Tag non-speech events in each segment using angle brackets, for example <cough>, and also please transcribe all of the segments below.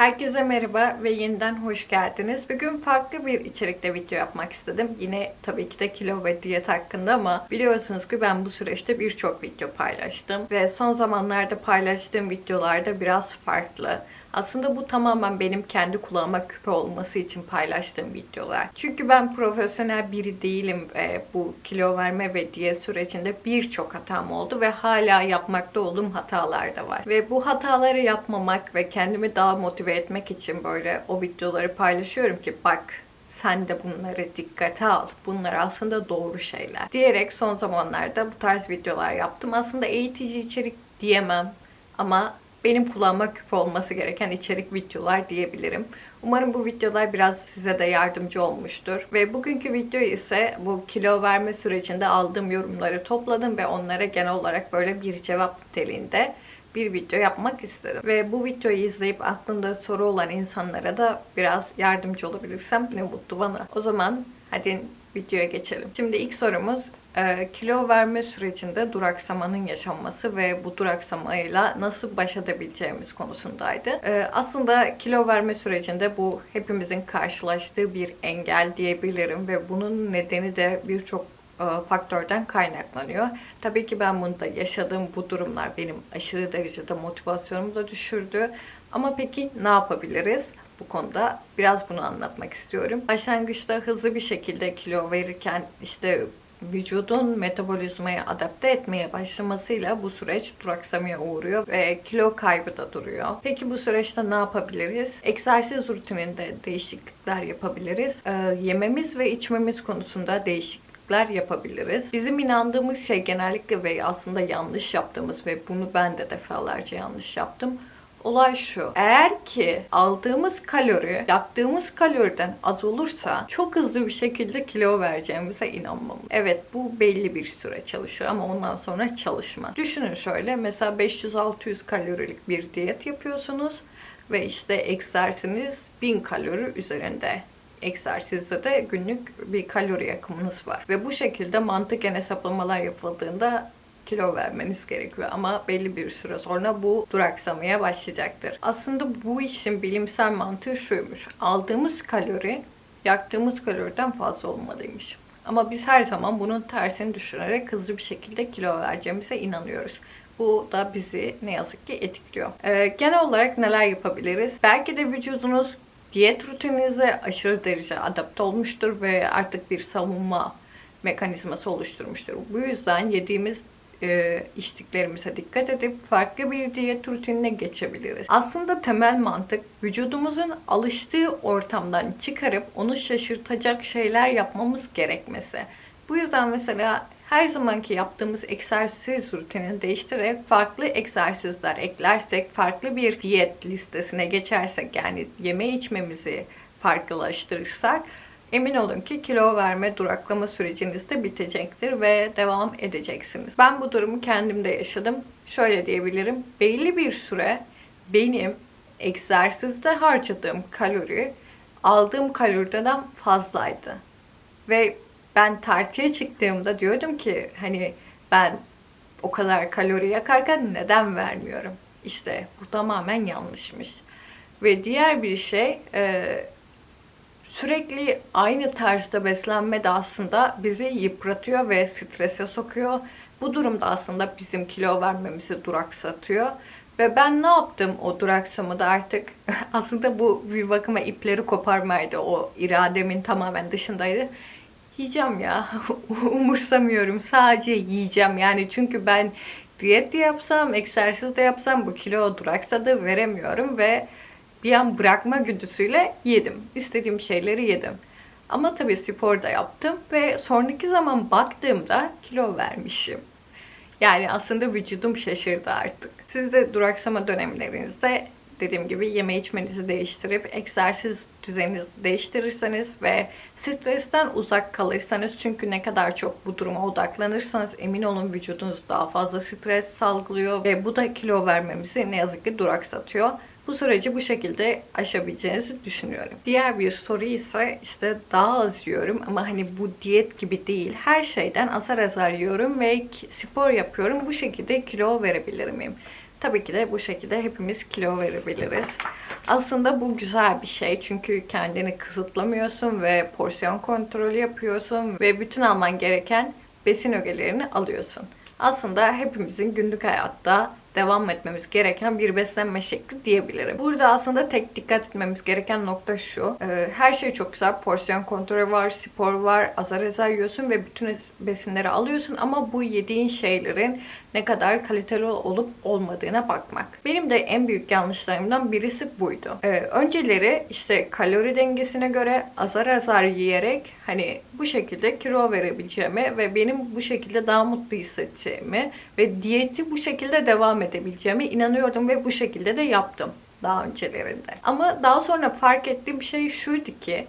Herkese merhaba ve yeniden hoş geldiniz. Bugün farklı bir içerikte video yapmak istedim. Yine tabii ki de kilo ve diyet hakkında ama biliyorsunuz ki ben bu süreçte birçok video paylaştım. Ve son zamanlarda paylaştığım videolarda biraz farklı. Aslında bu tamamen benim kendi kulağıma küpe olması için paylaştığım videolar. Çünkü ben profesyonel biri değilim ve bu kilo verme ve diyet sürecinde birçok hatam oldu ve hala yapmakta olduğum hatalar da var. Ve bu hataları yapmamak ve kendimi daha motive etmek için böyle o videoları paylaşıyorum ki bak sen de bunları dikkate al. Bunlar aslında doğru şeyler. Diyerek son zamanlarda bu tarz videolar yaptım. Aslında eğitici içerik diyemem ama benim kulağıma küpe olması gereken içerik videolar diyebilirim. Umarım bu videolar biraz size de yardımcı olmuştur. Ve bugünkü video ise bu kilo verme sürecinde aldığım yorumları topladım ve onlara genel olarak böyle bir cevap niteliğinde bir video yapmak istedim. Ve bu videoyu izleyip aklında soru olan insanlara da biraz yardımcı olabilirsem ne mutlu bana. O zaman hadi videoya geçelim. Şimdi ilk sorumuz kilo verme sürecinde duraksamanın yaşanması ve bu duraksamayla nasıl baş edebileceğimiz konusundaydı. E, aslında kilo verme sürecinde bu hepimizin karşılaştığı bir engel diyebilirim ve bunun nedeni de birçok e, faktörden kaynaklanıyor. Tabii ki ben bunu da yaşadığım bu durumlar benim aşırı derecede motivasyonumu da düşürdü. Ama peki ne yapabiliriz? Bu konuda biraz bunu anlatmak istiyorum. Başlangıçta hızlı bir şekilde kilo verirken işte vücudun metabolizmaya adapte etmeye başlamasıyla bu süreç duraksamaya uğruyor ve kilo kaybı da duruyor. Peki bu süreçte ne yapabiliriz? Egzersiz rutininde değişiklikler yapabiliriz. Ee, yememiz ve içmemiz konusunda değişiklikler yapabiliriz. Bizim inandığımız şey genellikle ve aslında yanlış yaptığımız ve bunu ben de defalarca yanlış yaptım. Olay şu. Eğer ki aldığımız kalori yaktığımız kaloriden az olursa çok hızlı bir şekilde kilo vereceğimize inanmamız. Evet bu belli bir süre çalışır ama ondan sonra çalışmaz. Düşünün şöyle mesela 500-600 kalorilik bir diyet yapıyorsunuz ve işte egzersiniz 1000 kalori üzerinde egzersizde de günlük bir kalori yakımınız var. Ve bu şekilde mantıken hesaplamalar yapıldığında kilo vermeniz gerekiyor ama belli bir süre sonra bu duraksamaya başlayacaktır. Aslında bu işin bilimsel mantığı şuymuş. Aldığımız kalori yaktığımız kaloriden fazla olmalıymış. Ama biz her zaman bunun tersini düşünerek hızlı bir şekilde kilo vereceğimize inanıyoruz. Bu da bizi ne yazık ki etkiliyor. Ee, genel olarak neler yapabiliriz? Belki de vücudunuz diyet rutininize aşırı derece adapte olmuştur ve artık bir savunma mekanizması oluşturmuştur. Bu yüzden yediğimiz e, içtiklerimize dikkat edip farklı bir diyet rutinine geçebiliriz. Aslında temel mantık vücudumuzun alıştığı ortamdan çıkarıp onu şaşırtacak şeyler yapmamız gerekmesi. Bu yüzden mesela her zamanki yaptığımız egzersiz rutinini değiştirerek farklı egzersizler eklersek, farklı bir diyet listesine geçersek yani yeme içmemizi farklılaştırırsak Emin olun ki kilo verme duraklama süreciniz de bitecektir ve devam edeceksiniz. Ben bu durumu kendimde yaşadım. Şöyle diyebilirim. Belli bir süre benim egzersizde harcadığım kalori aldığım kaloriden fazlaydı. Ve ben tartıya çıktığımda diyordum ki hani ben o kadar kalori yakarken neden vermiyorum? İşte bu tamamen yanlışmış. Ve diğer bir şey sürekli aynı tarzda beslenme de aslında bizi yıpratıyor ve strese sokuyor. Bu durumda aslında bizim kilo vermemizi duraksatıyor. Ve ben ne yaptım o duraksamada artık <laughs> aslında bu bir bakıma ipleri koparmaydı. O irademin tamamen dışındaydı. Yiyeceğim ya. <laughs> Umursamıyorum. Sadece yiyeceğim. Yani çünkü ben diyet de yapsam, egzersiz de yapsam bu kilo duraksadı veremiyorum ve bir an bırakma güdüsüyle yedim. İstediğim şeyleri yedim. Ama tabii spor da yaptım ve sonraki zaman baktığımda kilo vermişim. Yani aslında vücudum şaşırdı artık. Siz de duraksama dönemlerinizde dediğim gibi yeme içmenizi değiştirip egzersiz düzeninizi değiştirirseniz ve stresten uzak kalırsanız çünkü ne kadar çok bu duruma odaklanırsanız emin olun vücudunuz daha fazla stres salgılıyor ve bu da kilo vermemizi ne yazık ki duraksatıyor. Bu süreci bu şekilde aşabileceğinizi düşünüyorum. Diğer bir soru ise işte daha az yiyorum ama hani bu diyet gibi değil. Her şeyden azar azar yiyorum ve spor yapıyorum. Bu şekilde kilo verebilir miyim? Tabii ki de bu şekilde hepimiz kilo verebiliriz. Aslında bu güzel bir şey çünkü kendini kısıtlamıyorsun ve porsiyon kontrolü yapıyorsun ve bütün alman gereken besin ögelerini alıyorsun. Aslında hepimizin günlük hayatta devam etmemiz gereken bir beslenme şekli diyebilirim. Burada aslında tek dikkat etmemiz gereken nokta şu. Ee, Her şey çok güzel. Porsiyon kontrolü var, spor var, azar azar yiyorsun ve bütün besinleri alıyorsun ama bu yediğin şeylerin ne kadar kaliteli olup olmadığına bakmak. Benim de en büyük yanlışlarımdan birisi buydu. Ee, önceleri işte kalori dengesine göre azar azar yiyerek hani bu şekilde kilo verebileceğimi ve benim bu şekilde daha mutlu hissedeceğimi ve diyeti bu şekilde devam edebileceğime inanıyordum ve bu şekilde de yaptım daha öncelerinde. Ama daha sonra fark ettiğim şey şuydu ki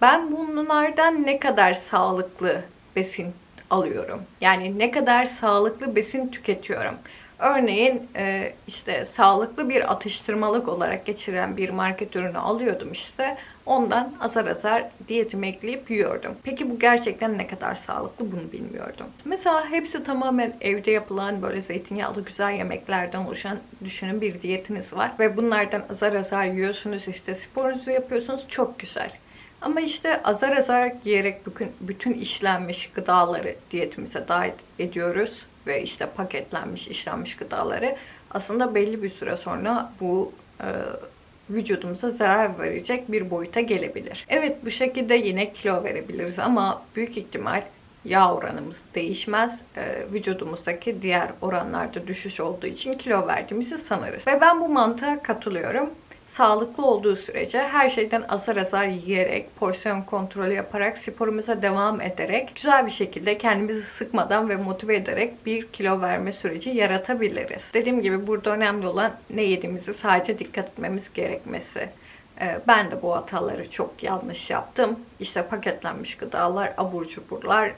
ben bunlardan ne kadar sağlıklı besin alıyorum. Yani ne kadar sağlıklı besin tüketiyorum. Örneğin e, işte sağlıklı bir atıştırmalık olarak geçiren bir market ürünü alıyordum işte. Ondan azar azar diyetime ekleyip yiyordum. Peki bu gerçekten ne kadar sağlıklı bunu bilmiyordum. Mesela hepsi tamamen evde yapılan böyle zeytinyağlı güzel yemeklerden oluşan düşünün bir diyetiniz var. Ve bunlardan azar azar yiyorsunuz işte sporunuzu yapıyorsunuz çok güzel. Ama işte azar azar yiyerek bütün, bütün işlenmiş gıdaları diyetimize dahil ediyoruz. Ve işte paketlenmiş, işlenmiş gıdaları aslında belli bir süre sonra bu e, vücudumuza zarar verecek bir boyuta gelebilir. Evet bu şekilde yine kilo verebiliriz ama büyük ihtimal yağ oranımız değişmez. Ee, vücudumuzdaki diğer oranlarda düşüş olduğu için kilo verdiğimizi sanırız. Ve ben bu mantığa katılıyorum. Sağlıklı olduğu sürece her şeyden azar azar yiyerek, porsiyon kontrolü yaparak, sporumuza devam ederek, güzel bir şekilde kendimizi sıkmadan ve motive ederek bir kilo verme süreci yaratabiliriz. Dediğim gibi burada önemli olan ne yediğimizi sadece dikkat etmemiz gerekmesi. Ee, Ben de bu hataları çok yanlış yaptım. İşte paketlenmiş gıdalar, abur cuburlar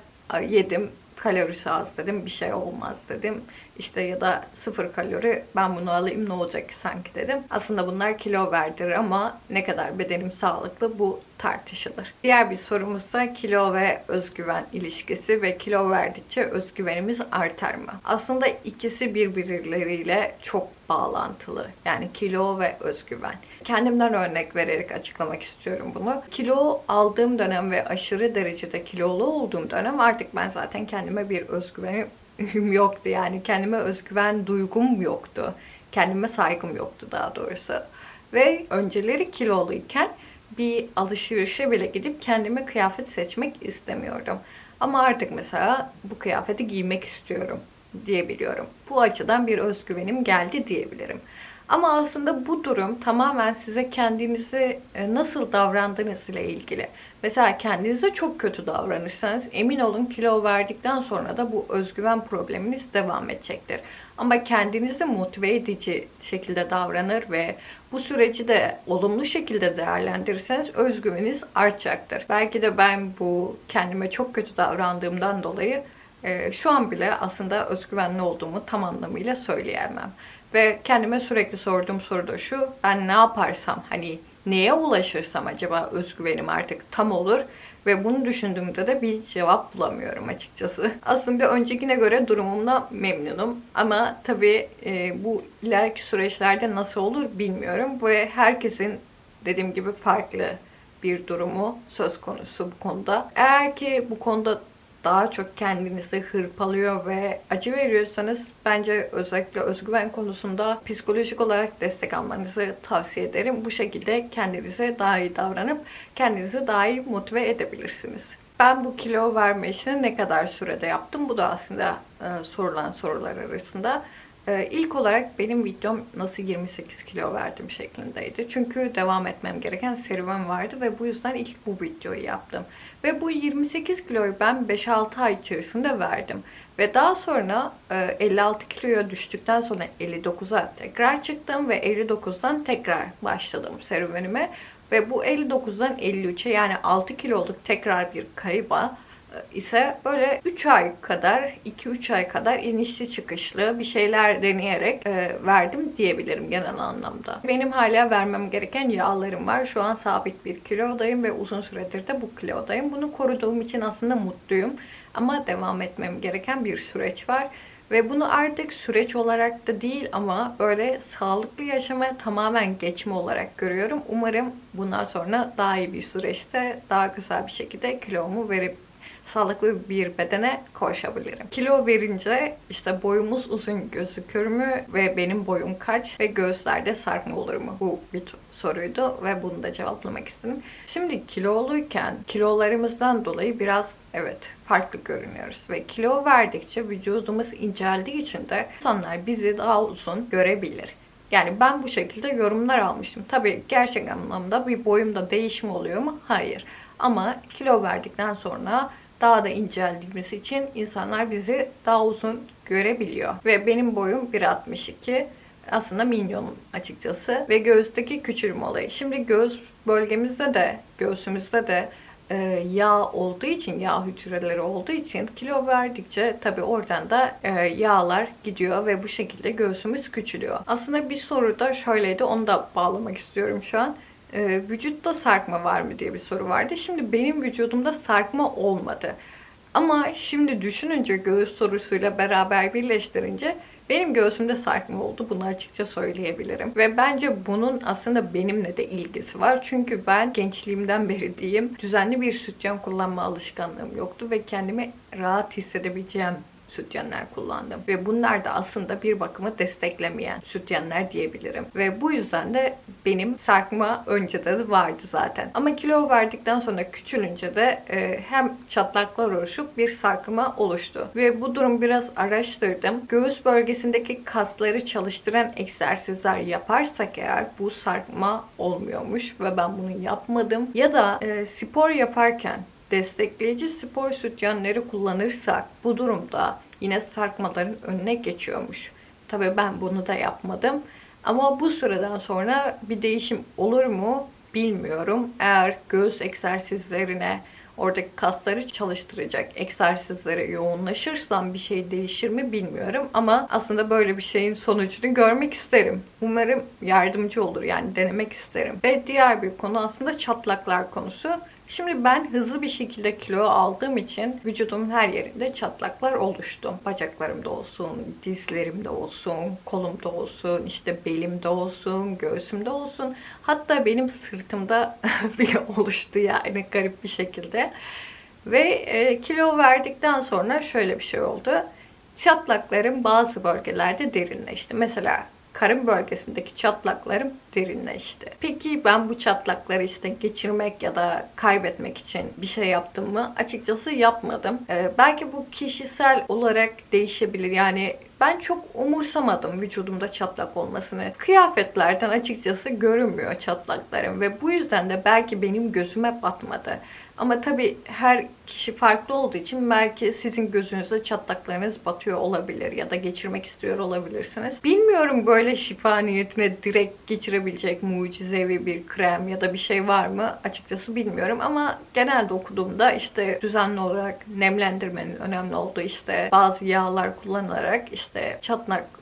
yedim. Kalorisi az dedim, bir şey olmaz dedim. İşte ya da sıfır kalori ben bunu alayım ne olacak ki sanki dedim. Aslında bunlar kilo verdirir ama ne kadar bedenim sağlıklı bu tartışılır. Diğer bir sorumuz da kilo ve özgüven ilişkisi ve kilo verdikçe özgüvenimiz artar mı? Aslında ikisi birbirleriyle çok bağlantılı. Yani kilo ve özgüven. Kendimden örnek vererek açıklamak istiyorum bunu. Kilo aldığım dönem ve aşırı derecede kilolu olduğum dönem artık ben zaten kendime bir özgüvenim <laughs> yoktu. Yani kendime özgüven duygum yoktu. Kendime saygım yoktu daha doğrusu. Ve önceleri kiloluyken bir alışverişe bile gidip kendime kıyafet seçmek istemiyordum. Ama artık mesela bu kıyafeti giymek istiyorum diyebiliyorum. Bu açıdan bir özgüvenim geldi diyebilirim. Ama aslında bu durum tamamen size kendinizi e, nasıl davrandığınız ile ilgili. Mesela kendinize çok kötü davranırsanız emin olun kilo verdikten sonra da bu özgüven probleminiz devam edecektir. Ama kendinizi motive edici şekilde davranır ve bu süreci de olumlu şekilde değerlendirirseniz özgüveniniz artacaktır. Belki de ben bu kendime çok kötü davrandığımdan dolayı e, şu an bile aslında özgüvenli olduğumu tam anlamıyla söyleyemem. Ve kendime sürekli sorduğum soru da şu. Ben ne yaparsam hani neye ulaşırsam acaba özgüvenim artık tam olur ve bunu düşündüğümde de bir cevap bulamıyorum açıkçası. Aslında öncekine göre durumumda memnunum ama tabii e, bu ileriki süreçlerde nasıl olur bilmiyorum ve herkesin dediğim gibi farklı bir durumu söz konusu bu konuda. Eğer ki bu konuda daha çok kendinizi hırpalıyor ve acı veriyorsanız bence özellikle özgüven konusunda psikolojik olarak destek almanızı tavsiye ederim. Bu şekilde kendinize daha iyi davranıp kendinizi daha iyi motive edebilirsiniz. Ben bu kilo verme işini ne kadar sürede yaptım? Bu da aslında e, sorulan sorular arasında. E, ilk olarak benim videom nasıl 28 kilo verdim şeklindeydi. Çünkü devam etmem gereken serüven vardı ve bu yüzden ilk bu videoyu yaptım. Ve bu 28 kiloyu ben 5-6 ay içerisinde verdim. Ve daha sonra 56 e, kiloya düştükten sonra 59'a tekrar çıktım ve 59'dan tekrar başladım serüvenime. Ve bu 59'dan 53'e yani 6 kiloluk tekrar bir kayıba ise böyle 3 ay kadar, 2-3 ay kadar inişli çıkışlı bir şeyler deneyerek e, verdim diyebilirim genel anlamda. Benim hala vermem gereken yağlarım var. Şu an sabit bir kilodayım ve uzun süredir de bu kilodayım. Bunu koruduğum için aslında mutluyum. Ama devam etmem gereken bir süreç var. Ve bunu artık süreç olarak da değil ama böyle sağlıklı yaşama tamamen geçme olarak görüyorum. Umarım bundan sonra daha iyi bir süreçte daha güzel bir şekilde kilomu verip sağlıklı bir bedene koşabilirim. Kilo verince işte boyumuz uzun gözükür mü ve benim boyum kaç ve göğüslerde sarkma olur mu? Bu bir soruydu ve bunu da cevaplamak istedim. Şimdi kiloluyken kilolarımızdan dolayı biraz evet farklı görünüyoruz ve kilo verdikçe vücudumuz inceldiği için de insanlar bizi daha uzun görebilir. Yani ben bu şekilde yorumlar almıştım. Tabii gerçek anlamda bir boyumda değişim oluyor mu? Hayır. Ama kilo verdikten sonra daha da inceldiğimiz için insanlar bizi daha uzun görebiliyor. Ve benim boyum 1.62 aslında minyonum açıkçası. Ve göğüsteki küçülme olayı. Şimdi göğüs bölgemizde de, göğsümüzde de e, yağ olduğu için, yağ hücreleri olduğu için kilo verdikçe tabii oradan da e, yağlar gidiyor ve bu şekilde göğsümüz küçülüyor. Aslında bir soru da şöyleydi, onu da bağlamak istiyorum şu an. E, vücutta sarkma var mı diye bir soru vardı. Şimdi benim vücudumda sarkma olmadı. Ama şimdi düşününce göğüs sorusuyla beraber birleştirince benim göğsümde sarkma oldu. Bunu açıkça söyleyebilirim. Ve bence bunun aslında benimle de ilgisi var. Çünkü ben gençliğimden beri diyeyim düzenli bir sütyen kullanma alışkanlığım yoktu ve kendimi rahat hissedebileceğim sütyenler kullandım. Ve bunlar da aslında bir bakımı desteklemeyen sütyenler diyebilirim. Ve bu yüzden de benim sarkma önceden de vardı zaten. Ama kilo verdikten sonra küçülünce de e, hem çatlaklar oluşup bir sarkma oluştu. Ve bu durum biraz araştırdım. Göğüs bölgesindeki kasları çalıştıran egzersizler yaparsak eğer bu sarkma olmuyormuş ve ben bunu yapmadım. Ya da e, spor yaparken destekleyici spor sütyenleri kullanırsak bu durumda yine sarkmaların önüne geçiyormuş. Tabii ben bunu da yapmadım. Ama bu süreden sonra bir değişim olur mu bilmiyorum. Eğer göğüs egzersizlerine oradaki kasları çalıştıracak egzersizlere yoğunlaşırsam bir şey değişir mi bilmiyorum. Ama aslında böyle bir şeyin sonucunu görmek isterim. Umarım yardımcı olur yani denemek isterim. Ve diğer bir konu aslında çatlaklar konusu. Şimdi ben hızlı bir şekilde kilo aldığım için vücudumun her yerinde çatlaklar oluştu. Bacaklarımda olsun, dizlerimde olsun, kolumda olsun, işte belimde olsun, göğsümde olsun. Hatta benim sırtımda <laughs> bile oluştu yani garip bir şekilde. Ve e, kilo verdikten sonra şöyle bir şey oldu. Çatlaklarım bazı bölgelerde derinleşti. Mesela karın bölgesindeki çatlaklarım derinleşti. Peki ben bu çatlakları işte geçirmek ya da kaybetmek için bir şey yaptım mı? Açıkçası yapmadım. Ee, belki bu kişisel olarak değişebilir. Yani ben çok umursamadım vücudumda çatlak olmasını. Kıyafetlerden açıkçası görünmüyor çatlaklarım ve bu yüzden de belki benim gözüme batmadı. Ama tabii her kişi farklı olduğu için belki sizin gözünüzde çatlaklarınız batıyor olabilir ya da geçirmek istiyor olabilirsiniz. Bilmiyorum böyle şifa niyetine direkt geçirebilecek mucizevi bir krem ya da bir şey var mı açıkçası bilmiyorum ama genelde okuduğumda işte düzenli olarak nemlendirmenin önemli olduğu işte bazı yağlar kullanarak işte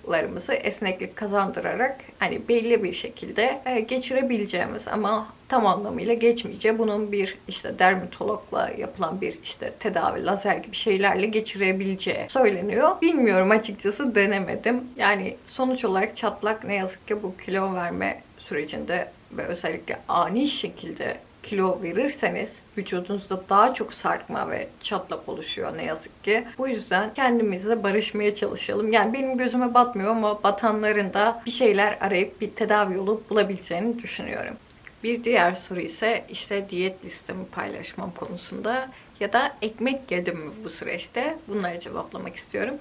çatlaklarımızı esneklik kazandırarak hani belli bir şekilde e, geçirebileceğimiz ama tam anlamıyla geçmeyeceği bunun bir işte dermatologla yapılan bir işte tedavi, lazer gibi şeylerle geçirebileceği söyleniyor. Bilmiyorum açıkçası denemedim. Yani sonuç olarak çatlak ne yazık ki bu kilo verme sürecinde ve özellikle ani şekilde kilo verirseniz vücudunuzda daha çok sarkma ve çatlak oluşuyor ne yazık ki. Bu yüzden kendimizle barışmaya çalışalım. Yani benim gözüme batmıyor ama batanların da bir şeyler arayıp bir tedavi yolu bulabileceğini düşünüyorum. Bir diğer soru ise işte diyet listemi paylaşmam konusunda ya da ekmek yedim mi bu süreçte? Bunları cevaplamak istiyorum.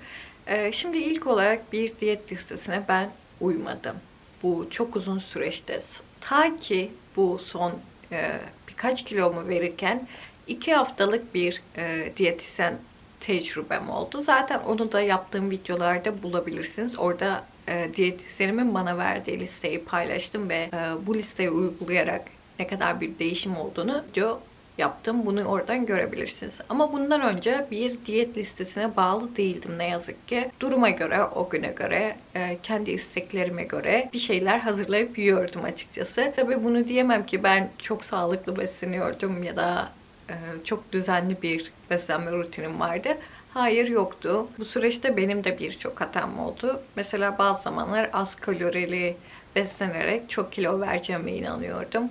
Ee, şimdi ilk olarak bir diyet listesine ben uymadım. Bu çok uzun süreçte. Ta ki bu son e, birkaç kilomu verirken iki haftalık bir e, diyetisyen tecrübem oldu. Zaten onu da yaptığım videolarda bulabilirsiniz. Orada e, diyetisyenimin bana verdiği listeyi paylaştım ve e, bu listeyi uygulayarak ne kadar bir değişim olduğunu video yaptım. Bunu oradan görebilirsiniz. Ama bundan önce bir diyet listesine bağlı değildim ne yazık ki. Duruma göre, o güne göre, e, kendi isteklerime göre bir şeyler hazırlayıp yiyordum açıkçası. Tabii bunu diyemem ki ben çok sağlıklı besleniyordum ya da e, çok düzenli bir beslenme rutinim vardı. Hayır yoktu. Bu süreçte benim de birçok hatam oldu. Mesela bazı zamanlar az kalorili beslenerek çok kilo vereceğime inanıyordum.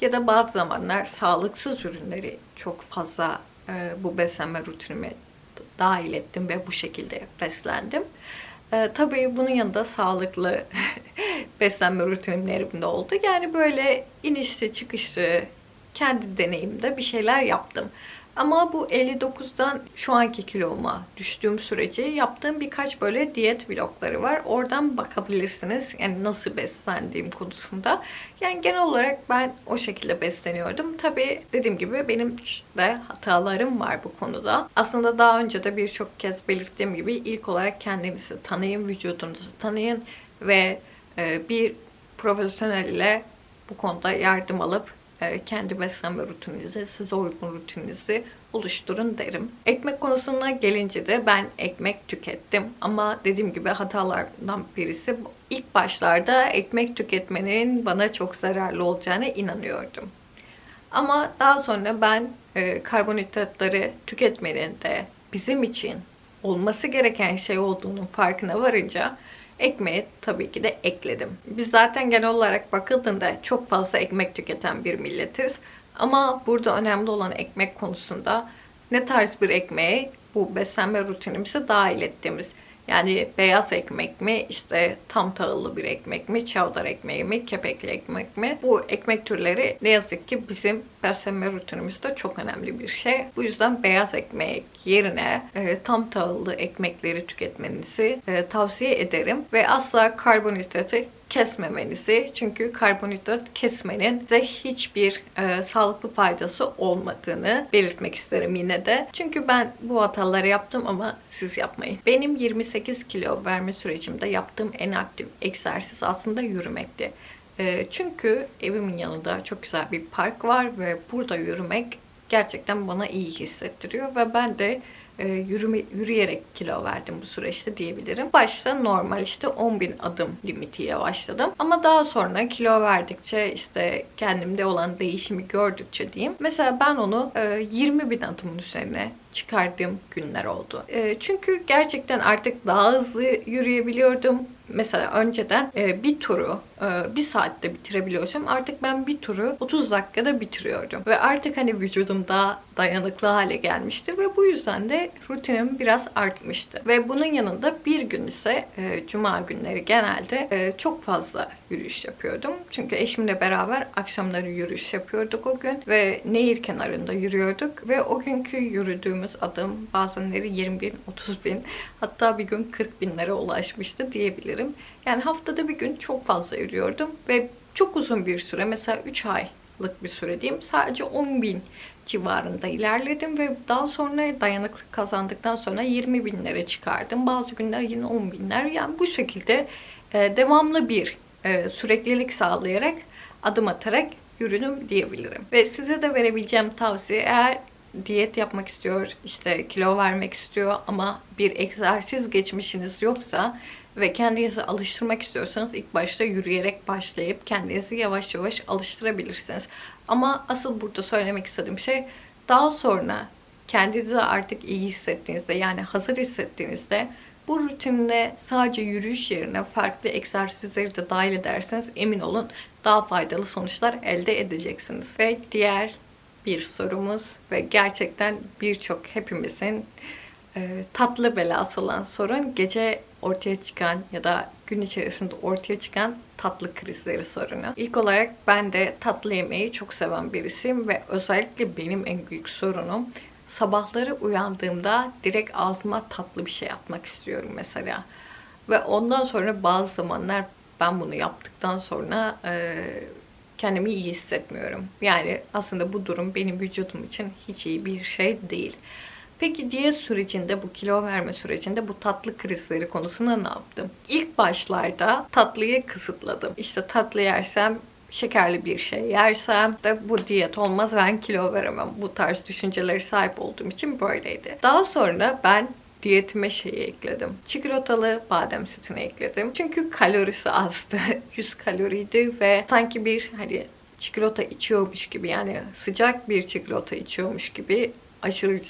Ya da bazı zamanlar sağlıksız ürünleri çok fazla e, bu beslenme rutinime dahil ettim ve bu şekilde beslendim. E, tabii bunun yanında sağlıklı <laughs> beslenme rutinlerim de oldu. Yani böyle inişli çıkışlı kendi deneyimde bir şeyler yaptım. Ama bu 59'dan şu anki kiloma düştüğüm sürece yaptığım birkaç böyle diyet vlogları var. Oradan bakabilirsiniz. Yani nasıl beslendiğim konusunda. Yani genel olarak ben o şekilde besleniyordum. Tabii dediğim gibi benim de hatalarım var bu konuda. Aslında daha önce de birçok kez belirttiğim gibi ilk olarak kendinizi tanıyın, vücudunuzu tanıyın ve e, bir profesyonel ile bu konuda yardım alıp kendi beslenme rutininizi, size uygun rutininizi oluşturun derim. Ekmek konusuna gelince de ben ekmek tükettim. Ama dediğim gibi hatalardan birisi ilk başlarda ekmek tüketmenin bana çok zararlı olacağına inanıyordum. Ama daha sonra ben e, karbonhidratları tüketmenin de bizim için olması gereken şey olduğunun farkına varınca ekmeği tabii ki de ekledim. Biz zaten genel olarak bakıldığında çok fazla ekmek tüketen bir milletiz. Ama burada önemli olan ekmek konusunda ne tarz bir ekmeği bu beslenme rutinimize dahil ettiğimiz. Yani beyaz ekmek mi, işte tam tahıllı bir ekmek mi, çavdar ekmeği mi, kepekli ekmek mi? Bu ekmek türleri ne yazık ki bizim beslenme rutinimizde çok önemli bir şey. Bu yüzden beyaz ekmek yerine e, tam tahıllı ekmekleri tüketmenizi e, tavsiye ederim. Ve asla karbonhidratı kesmemenizi. Çünkü karbonhidrat kesmenin size hiçbir e, sağlıklı faydası olmadığını belirtmek isterim yine de. Çünkü ben bu hataları yaptım ama siz yapmayın. Benim 28 kilo verme sürecimde yaptığım en aktif egzersiz aslında yürümekti. E, çünkü evimin yanında çok güzel bir park var ve burada yürümek gerçekten bana iyi hissettiriyor ve ben de e, yürüme, yürüyerek kilo verdim bu süreçte diyebilirim. Başta normal işte 10.000 adım limitiyle başladım. Ama daha sonra kilo verdikçe işte kendimde olan değişimi gördükçe diyeyim. Mesela ben onu e, 20.000 adımın üzerine çıkardığım günler oldu. E, çünkü gerçekten artık daha hızlı yürüyebiliyordum. Mesela önceden e, bir turu e, bir saatte bitirebiliyorsam artık ben bir turu 30 dakikada bitiriyordum. Ve artık hani vücudum daha dayanıklı hale gelmişti ve bu yüzden de rutinim biraz artmıştı. Ve bunun yanında bir gün ise e, cuma günleri genelde e, çok fazla yürüyüş yapıyordum. Çünkü eşimle beraber akşamları yürüyüş yapıyorduk o gün ve nehir kenarında yürüyorduk ve o günkü yürüdüğümüz adım bazenleri 20 bin, 30 bin hatta bir gün 40 binlere ulaşmıştı diyebilirim. Yani haftada bir gün çok fazla yürüyordum ve çok uzun bir süre mesela 3 aylık bir süre diyeyim sadece 10 bin civarında ilerledim ve daha sonra dayanıklık kazandıktan sonra 20 binlere çıkardım. Bazı günler yine 10 binler. Yani bu şekilde e, devamlı bir e, süreklilik sağlayarak adım atarak yürüdüm diyebilirim. Ve size de verebileceğim tavsiye eğer diyet yapmak istiyor, işte kilo vermek istiyor ama bir egzersiz geçmişiniz yoksa ve kendinizi alıştırmak istiyorsanız ilk başta yürüyerek başlayıp kendinizi yavaş yavaş alıştırabilirsiniz. Ama asıl burada söylemek istediğim şey daha sonra kendinizi artık iyi hissettiğinizde yani hazır hissettiğinizde bu rutinine sadece yürüyüş yerine farklı egzersizleri de dahil ederseniz emin olun daha faydalı sonuçlar elde edeceksiniz. Ve diğer bir sorumuz ve gerçekten birçok hepimizin e, tatlı belası olan sorun gece ortaya çıkan ya da gün içerisinde ortaya çıkan tatlı krizleri sorunu. İlk olarak ben de tatlı yemeği çok seven birisiyim ve özellikle benim en büyük sorunum sabahları uyandığımda direkt ağzıma tatlı bir şey atmak istiyorum mesela. Ve ondan sonra bazı zamanlar ben bunu yaptıktan sonra e, kendimi iyi hissetmiyorum. Yani aslında bu durum benim vücudum için hiç iyi bir şey değil. Peki diyet sürecinde, bu kilo verme sürecinde bu tatlı krizleri konusunda ne yaptım? İlk başlarda tatlıyı kısıtladım. İşte tatlı yersem şekerli bir şey yersem de bu diyet olmaz ben kilo veremem. Bu tarz düşünceleri sahip olduğum için böyleydi. Daha sonra ben diyetime şeyi ekledim. Çikolatalı badem sütünü ekledim. Çünkü kalorisi azdı. <laughs> 100 kaloriydi ve sanki bir hani çikolata içiyormuş gibi yani sıcak bir çikolata içiyormuş gibi aşırı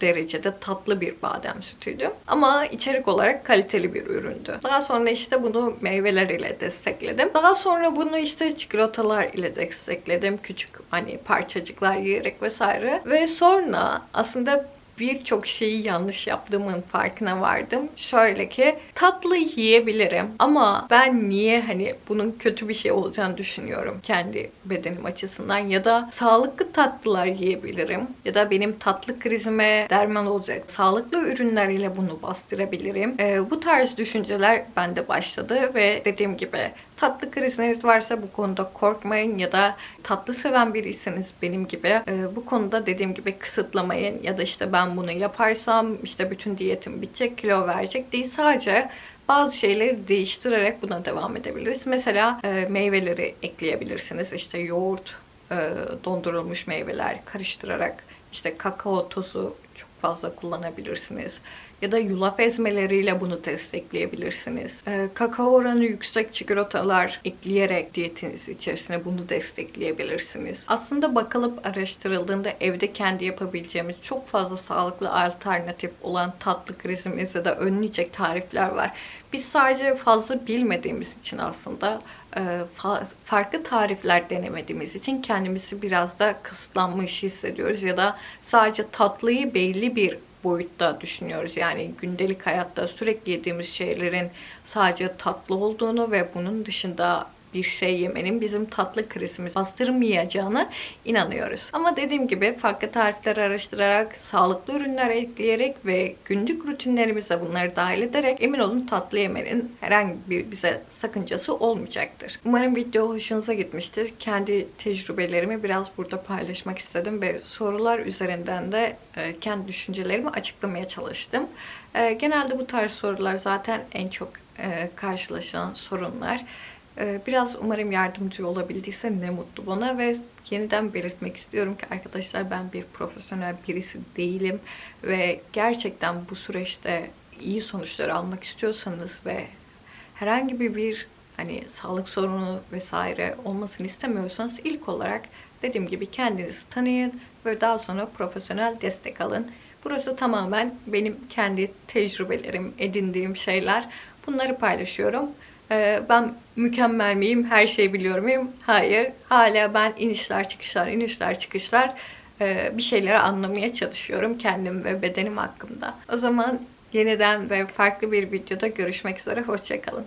derecede tatlı bir badem sütüydü. Ama içerik olarak kaliteli bir üründü. Daha sonra işte bunu meyveler ile destekledim. Daha sonra bunu işte çikolatalar ile destekledim. Küçük hani parçacıklar yiyerek vesaire. Ve sonra aslında birçok şeyi yanlış yaptığımın farkına vardım. Şöyle ki tatlı yiyebilirim ama ben niye hani bunun kötü bir şey olacağını düşünüyorum kendi bedenim açısından ya da sağlıklı tatlılar yiyebilirim ya da benim tatlı krizime derman olacak sağlıklı ürünler bunu bastırabilirim. Ee, bu tarz düşünceler bende başladı ve dediğim gibi tatlı kriziniz varsa bu konuda korkmayın ya da tatlı seven biriyseniz benim gibi e, bu konuda dediğim gibi kısıtlamayın ya da işte ben bunu yaparsam işte bütün diyetim bitecek kilo verecek değil sadece bazı şeyleri değiştirerek buna devam edebiliriz. Mesela e, meyveleri ekleyebilirsiniz. İşte yoğurt, e, dondurulmuş meyveler karıştırarak işte kakao tozu çok fazla kullanabilirsiniz. Ya da yulaf ezmeleriyle bunu destekleyebilirsiniz. Ee, kakao oranı yüksek çikolatalar ekleyerek diyetiniz içerisine bunu destekleyebilirsiniz. Aslında bakılıp araştırıldığında evde kendi yapabileceğimiz çok fazla sağlıklı alternatif olan tatlı krizimizi de önleyecek tarifler var. Biz sadece fazla bilmediğimiz için aslında e, fa- farklı tarifler denemediğimiz için kendimizi biraz da kısıtlanmış hissediyoruz ya da sadece tatlıyı belli bir boyutta düşünüyoruz. Yani gündelik hayatta sürekli yediğimiz şeylerin sadece tatlı olduğunu ve bunun dışında bir şey yemenin bizim tatlı krizimizi bastırmayacağına inanıyoruz. Ama dediğim gibi farklı tarifler araştırarak, sağlıklı ürünler ekleyerek ve günlük rutinlerimize bunları dahil ederek emin olun tatlı yemenin herhangi bir bize sakıncası olmayacaktır. Umarım video hoşunuza gitmiştir. Kendi tecrübelerimi biraz burada paylaşmak istedim ve sorular üzerinden de e, kendi düşüncelerimi açıklamaya çalıştım. E, genelde bu tarz sorular zaten en çok e, karşılaşılan sorunlar. Ee, Biraz umarım yardımcı olabildiyse ne mutlu bana ve yeniden belirtmek istiyorum ki arkadaşlar ben bir profesyonel birisi değilim ve gerçekten bu süreçte iyi sonuçlar almak istiyorsanız ve herhangi bir hani sağlık sorunu vesaire olmasını istemiyorsanız ilk olarak dediğim gibi kendinizi tanıyın ve daha sonra profesyonel destek alın. Burası tamamen benim kendi tecrübelerim, edindiğim şeyler. Bunları paylaşıyorum. Ee, ben mükemmel miyim? Her şeyi biliyor muyum? Hayır. Hala ben inişler çıkışlar, inişler çıkışlar e, bir şeyleri anlamaya çalışıyorum kendim ve bedenim hakkında. O zaman yeniden ve farklı bir videoda görüşmek üzere. Hoşçakalın.